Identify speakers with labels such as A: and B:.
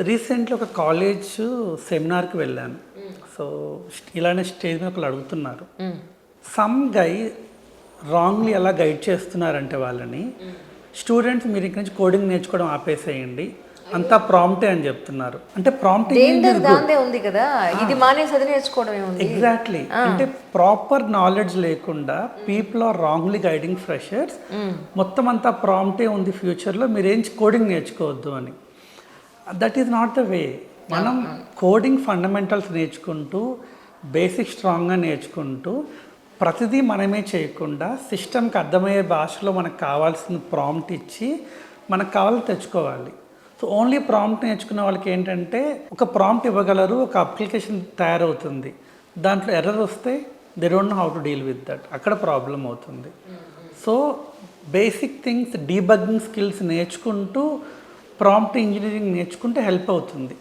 A: Recently ఒక college సెమినార్కి వెళ్ళాను. So ఇలానే స్టేజ్ మీద ఒకళ్ళు అడుగుతున్నారు. సమ్ గై రాంగ్లీ ఎలా గైడ్ చేస్తున్నారంటే వాళ్ళని స్టూడెంట్స్ మీరు ఇక్కడి నుంచి కోడింగ్ నేర్చుకోవడం ఆపేసేయండి. అంతా ప్రాంప్టే అని చెప్తున్నారు. అంటే ప్రాంప్టింగ్
B: ఉంది కదా? ఇది మానేసి అది నేర్చుకోవడమే ఉంది.
A: ఎగ్జాక్ట్లీ అంటే ప్రాపర్ నాలెడ్జ్ లేకుండా people are wrongly guiding freshers మొత్తం అంతా ప్రాంప్టే ఉంది ఫ్యూచర్లో. మీరేం కోడింగ్ నేర్చుకోవద్దు అని. That is not the way మనం కోడింగ్ ఫండమెంటల్స్ నేర్చుకుంటూ బేసిక్ స్ట్రాంగ్గా నేర్చుకుంటూ ప్రతిదీ మనమే చేయకుండా సిస్టమ్కి అర్థమయ్యే భాషలో మనకు కావాల్సిన ప్రాంప్ట్ ఇచ్చి మనకు కావాలని తెచ్చుకోవాలి. సో ఓన్లీ ప్రాంప్ట్ నేర్చుకున్న వాళ్ళకి ఏంటంటే ఒక ప్రాంప్ట్ ఇవ్వగలరు ఒక అప్లికేషన్ తయారవుతుంది. దాంట్లో ఎర్రర్ వస్తే they don't know how to deal with that అక్కడ ప్రాబ్లం అవుతుంది. So basic things debugging skills నేర్చుకుంటూ ప్రాంప్ట్ ఇంజనీరింగ్ నేర్చుకుంటే హెల్ప్ అవుతుంది.